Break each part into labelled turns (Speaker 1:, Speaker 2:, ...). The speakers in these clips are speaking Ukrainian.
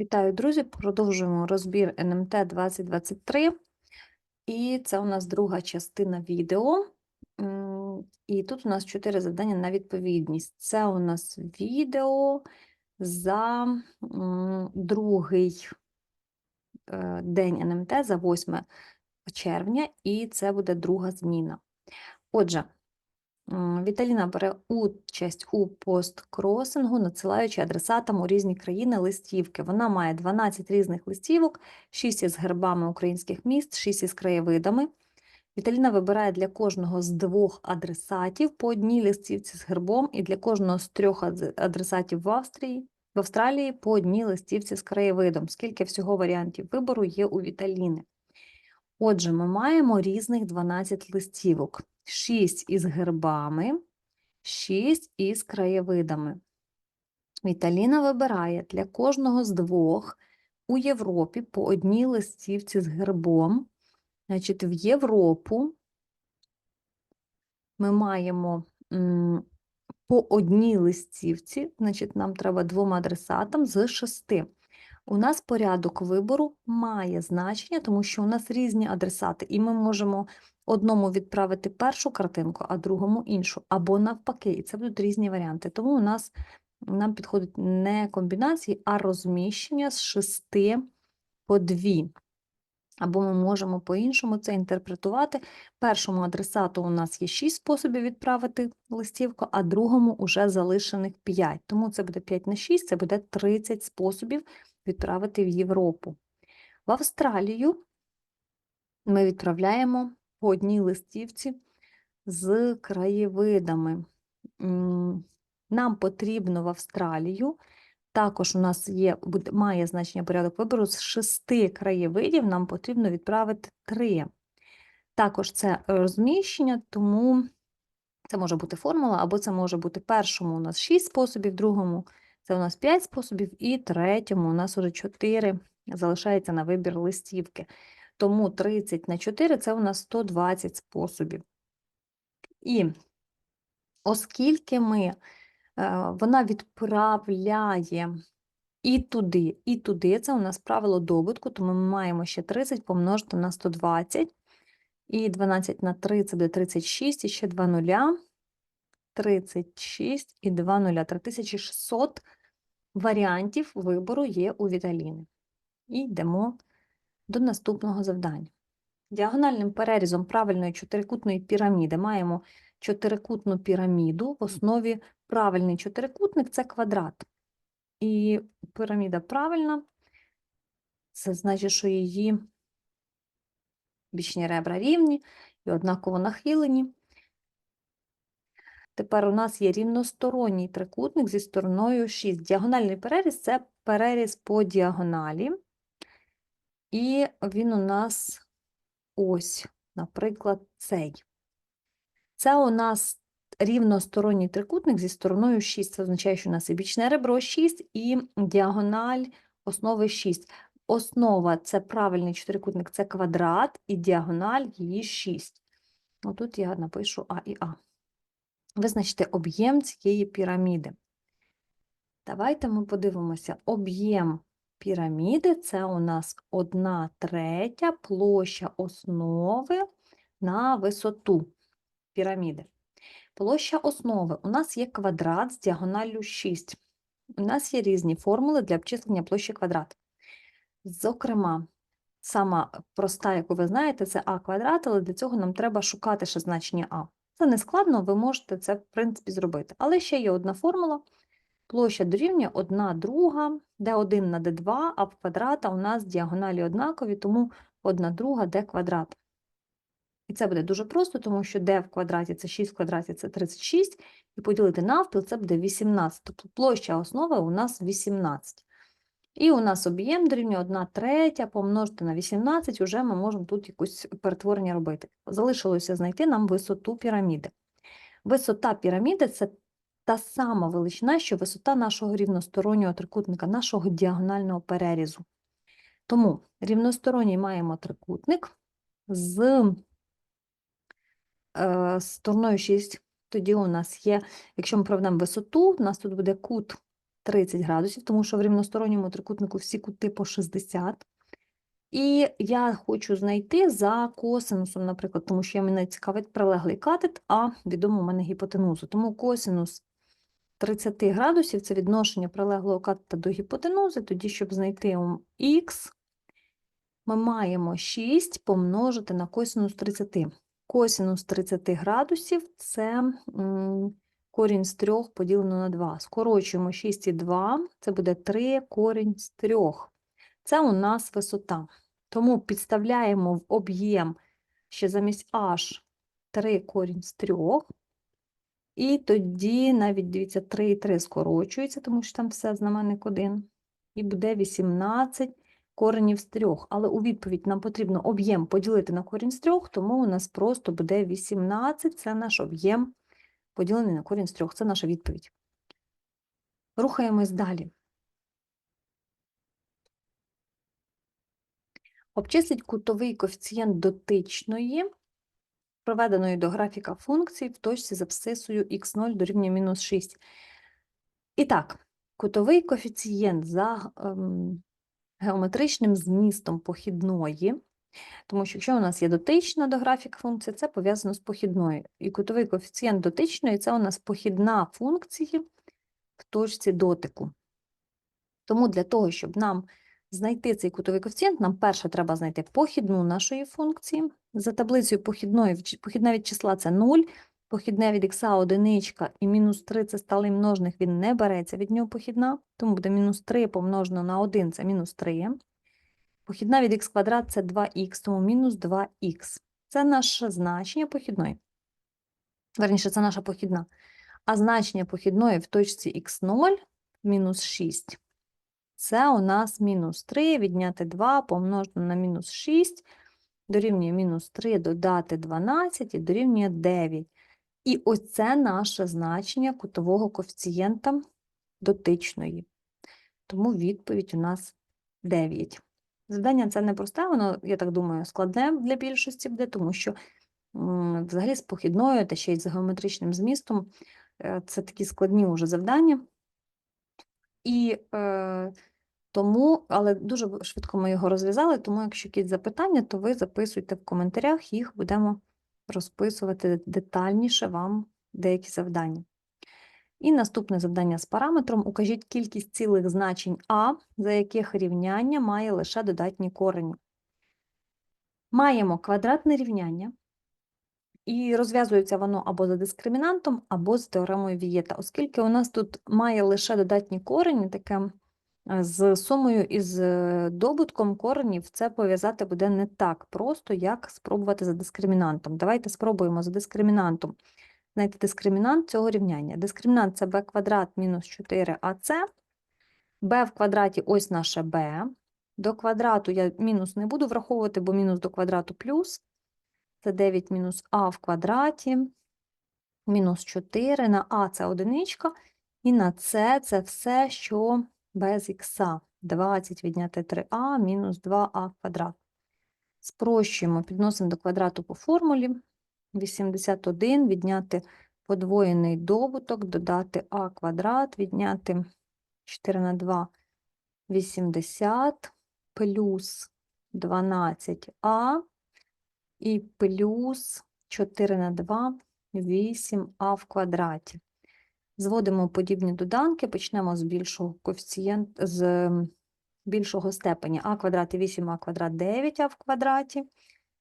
Speaker 1: Вітаю, друзі! Продовжуємо розбір НМТ 2023. І це у нас друга частина відео. І тут у нас чотири завдання на відповідність. Це у нас відео за другий е, день НМТ, за 8 червня, і це буде друга зміна. Отже, Віталіна бере участь у посткросингу, надсилаючи адресатам у різні країни листівки. Вона має 12 різних листівок, 6 із гербами українських міст, 6 із краєвидами. Віталіна вибирає для кожного з двох адресатів по одній листівці з гербом, і для кожного з трьох адресатів в Австрії, в Австралії по одній листівці з краєвидом. Скільки всього варіантів вибору є у Віталіни? Отже, ми маємо різних 12 листівок: 6 із гербами, 6 із краєвидами. Віталіна вибирає для кожного з двох у Європі по одній листівці з гербом. Значить, в Європу ми маємо по одній листівці, значить, нам треба двом адресатам з шести. У нас порядок вибору має значення, тому що у нас різні адресати, і ми можемо одному відправити першу картинку, а другому іншу, або навпаки, і це будуть різні варіанти. Тому у нас нам підходить не комбінації, а розміщення з шести по дві. Або ми можемо по-іншому це інтерпретувати. Першому адресату у нас є 6 способів відправити листівку, а другому уже залишених 5. Тому це буде 5 на 6, це буде 30 способів відправити в Європу. В Австралію ми відправляємо по одній листівці з краєвидами. Нам потрібно в Австралію. Також у нас є, має значення порядок вибору з шести краєвидів, нам потрібно відправити три. Також це розміщення, тому це може бути формула, або це може бути першому у нас 6 способів, другому це у нас 5 способів, і третьому у нас уже 4 залишається на вибір листівки. Тому 30 на 4 це у нас 120 способів. І оскільки ми, е, вона відправляє і туди, і туди, це у нас правило добутку, тому ми маємо ще 30 помножити на 120, і 12 на 3 це буде 36, і ще 2 нуля, 36 і 2 нуля, 3600 варіантів вибору є у Віталіни. І йдемо до наступного завдання. Діагональним перерізом правильної чотирикутної піраміди маємо чотирикутну піраміду. В основі правильний чотирикутник це квадрат. І піраміда правильна, це значить, що її бічні ребра рівні і однаково нахилені. Тепер у нас є рівносторонній трикутник зі стороною 6. Діагональний переріз це переріз по діагоналі. І він у нас ось, наприклад, цей. Це у нас рівносторонній трикутник зі стороною 6. Це означає, що у нас і бічне ребро 6, і діагональ основи 6. Основа це правильний чотирикутник, це квадрат, і діагональ її 6. Отут я напишу А і А. Визначте об'єм цієї піраміди. Давайте ми подивимося. Об'єм піраміди це у нас 1 третя площа основи на висоту піраміди. Площа основи. У нас є квадрат з діагоналлю 6. У нас є різні формули для обчислення площі квадрата. Зокрема, сама проста, яку ви знаєте, це а квадрат, але для цього нам треба шукати ще значення а. Це не складно, ви можете це, в принципі, зробити. Але ще є одна формула. Площа дорівнює 1 друга, d1 на d2, а в квадрата у нас діагоналі однакові, тому 1 друга d квадрат. І це буде дуже просто, тому що d в квадраті це 6 в квадраті це 36, і поділити навпіл це буде 18. Тобто площа основи у нас 18. І у нас об'єм дорівнює 1 третя помножити на 18, вже ми можемо тут якусь перетворення робити. Залишилося знайти нам висоту піраміди. Висота піраміди – це та сама величина, що висота нашого рівностороннього трикутника, нашого діагонального перерізу. Тому рівносторонній маємо трикутник з е, стороною 6. Тоді у нас є, якщо ми проведемо висоту, у нас тут буде кут 30 градусів, тому що в рівносторонньому трикутнику всі кути по 60. І я хочу знайти за косинусом, наприклад, тому що я мене цікавить прилеглий катет, а відомо у мене гіпотенузу. Тому косинус 30 градусів це відношення прилеглого катета до гіпотенузи, тоді, щоб знайти х, ми маємо 6 помножити на косинус 30. Косинус 30 градусів це корінь з 3 поділено на 2. Скорочуємо 6 і 2, це буде 3 корінь з 3. Це у нас висота. Тому підставляємо в об'єм ще замість h 3 корінь з 3. І тоді навіть, дивіться, 3 і 3 скорочується, тому що там все знаменник 1. І буде 18 коренів з 3. Але у відповідь нам потрібно об'єм поділити на корінь з 3, тому у нас просто буде 18, це наш об'єм поділений на корінь з 3. Це наша відповідь. Рухаємось далі. Обчисліть кутовий коефіцієнт дотичної, проведеної до графіка функції в точці з абсцисою х0 дорівнює мінус 6. І так, кутовий коефіцієнт за ем, геометричним змістом похідної, тому що якщо у нас є дотична до графіка функції, це пов'язано з похідною. І кутовий коефіцієнт дотичної це у нас похідна функції в точці дотику. Тому для того, щоб нам знайти цей кутовий коефіцієнт, нам перше треба знайти похідну нашої функції. За таблицею похідної, похідна від числа це 0, похідне від х одиничка і мінус 3 це сталий множник, він не береться від нього похідна, тому буде мінус 3 помножено на 1 це мінус 3. Похідна від х квадрат це 2х, тому мінус 2х. Це наше значення похідної. Верніше, це наша похідна. А значення похідної в точці х0 мінус 6. Це у нас мінус 3, відняти 2 помножити на мінус 6, дорівнює мінус 3, додати 12 і дорівнює 9. І оце наше значення кутового коефіцієнта дотичної. Тому відповідь у нас 9. Завдання це не просте, воно, я так думаю, складне для більшості буде, тому що взагалі з похідною та ще й з геометричним змістом е, це такі складні уже завдання. І е, тому, але дуже швидко ми його розв'язали, тому якщо якісь запитання, то ви записуйте в коментарях, їх будемо розписувати детальніше вам деякі завдання. І наступне завдання з параметром. Укажіть кількість цілих значень А, за яких рівняння має лише додатні корені. Маємо квадратне рівняння, і розв'язується воно або за дискримінантом, або з теоремою Вієта. Оскільки у нас тут має лише додатні корені, таке з сумою і з е, добутком коренів це пов'язати буде не так просто, як спробувати за дискримінантом. Давайте спробуємо за дискримінантом знайти дискримінант цього рівняння. Дискримінант це b квадрат мінус 4ac, b в квадраті ось наше b. До квадрату я мінус не буду враховувати, бо мінус до квадрату плюс. Це 9 мінус а в квадраті, мінус 4, на а це одиничка, і на С це все, що без х. 20 відняти 3а мінус 2а квадрат. Спрощуємо, підносимо до квадрату по формулі. 81 відняти подвоєний добуток, додати а квадрат, відняти 4 на 2 80 плюс 12а і плюс 4 на 2 8а в квадраті. Зводимо подібні доданки, почнемо з більшого коефіцієнт, з більшого степеня а квадрат і 8а квадрат 9а в квадраті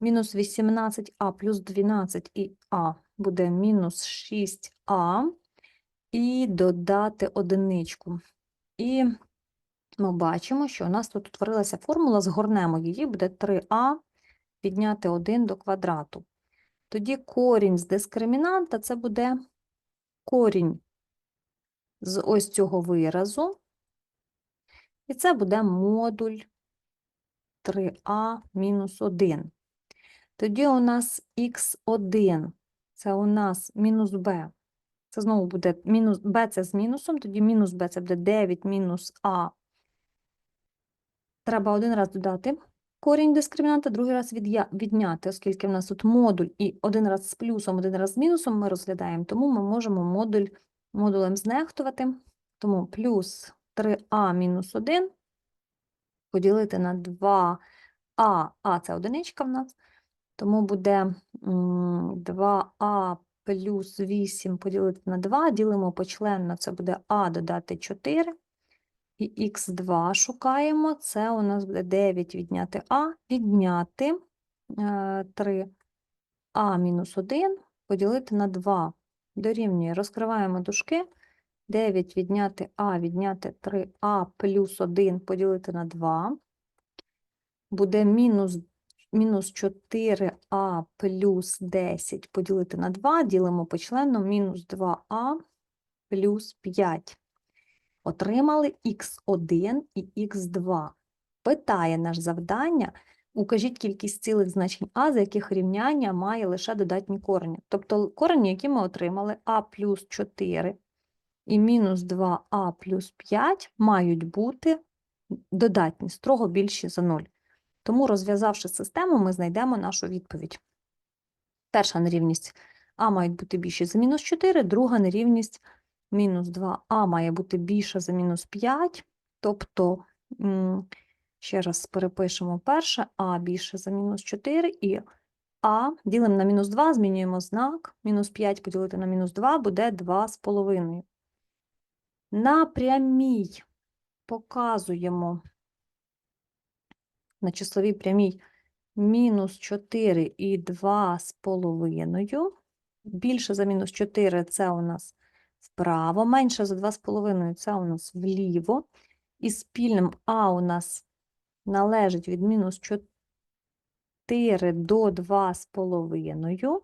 Speaker 1: мінус 18а плюс 12 і а буде мінус 6а, і додати одиничку. І ми бачимо, що у нас тут утворилася формула, згорнемо її, буде 3а підняти 1 до квадрату. Тоді корінь з дискримінанта це буде корінь з ось цього виразу, і це буде модуль 3а мінус 1. Тоді у нас х1, це у нас мінус b. Це знову буде мінус b це з мінусом, тоді мінус b це буде 9 мінус а. Треба один раз додати корінь дискримінанта, другий раз відняти, оскільки в нас тут модуль і один раз з плюсом, один раз з мінусом ми розглядаємо, тому ми можемо модуль модулем знехтувати. Тому плюс 3а мінус 1 поділити на 2а, а. Це одиничка в нас, тому буде 2а плюс 8 поділити на 2, ділимо почленно, це буде а додати 4, і х2 шукаємо, це у нас буде 9 відняти а, відняти е, 3а мінус 1 поділити на 2. Дорівнює, розкриваємо дужки, 9 відняти а, відняти 3а плюс 1 поділити на 2. Буде мінус, мінус 4а плюс 10 поділити на 2, ділимо почленно, мінус 2а плюс 5. Отримали х1 і х2. Питає наш завдання, укажіть кількість цілих значень а, за яких рівняння має лише додатні корені. Тобто корені, які ми отримали, а плюс 4 і мінус 2а плюс 5 мають бути додатні, строго більші за 0. Тому, розв'язавши систему, ми знайдемо нашу відповідь. Перша нерівність а мають бути більші за мінус 4, друга нерівність мінус 2а має бути більша за мінус 5, тобто, ще раз перепишемо перше, а більше за мінус 4 і а ділимо на мінус 2, змінюємо знак, мінус 5 поділити на мінус 2 буде 2,5. На прямій показуємо на числовій прямій мінус 4 і 2,5. Більше за мінус 4 це у нас вправо, менше за 2,5 це у нас вліво. І спільним А у нас належить від мінус 4 до 2,5.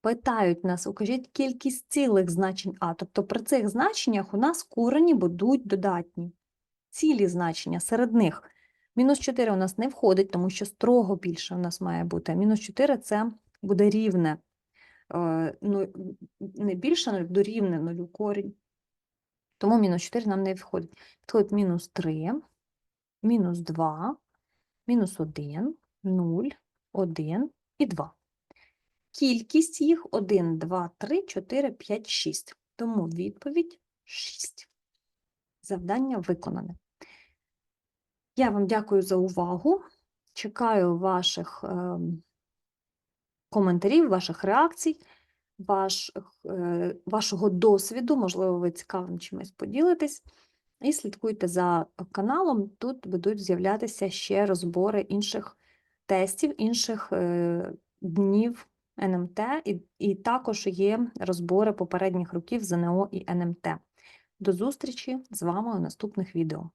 Speaker 1: Питають нас, укажіть кількість цілих значень А. Тобто при цих значеннях у нас корені будуть додатні. Цілі значення серед них. Мінус 4 у нас не входить, тому що строго більше у нас має бути. Мінус 4 це буде рівне. е, Ну, не більше нуль, дорівне нулю корінь. Тому мінус 4 нам не входить. Підходить мінус 3, мінус 2, мінус 1, 0, 1 і 2. Кількість їх 1, 2, 3, 4, 5, 6. Тому відповідь 6. Завдання виконане. Я вам дякую за увагу. Чекаю ваших ем, коментарів, ваших реакцій, ваших, е, вашого досвіду. Можливо, ви цікавим чимось поділитесь. І слідкуйте за каналом. Тут будуть з'являтися ще розбори інших тестів, інших е, днів НМТ, і, і також є розбори попередніх років ЗНО і НМТ. До зустрічі з вами у наступних відео.